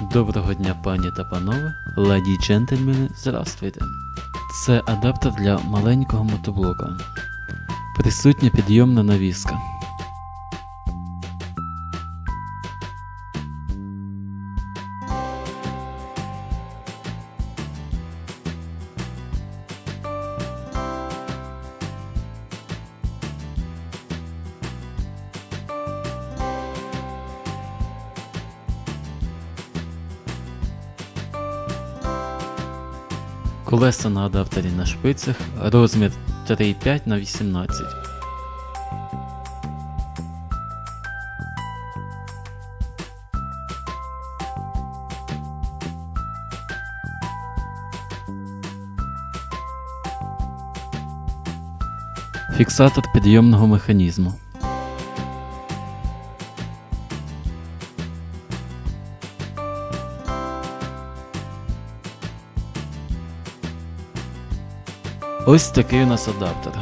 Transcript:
Доброго дня, пані та панове, леді й джентльмени, здравствуйте. Це адаптер для маленького мотоблока. Присутня підйомна навіска. Колеса на адаптері на шпицях, розмір 3,5 на 18. Фіксатор підйомного механізму. Ось такий у нас адаптер.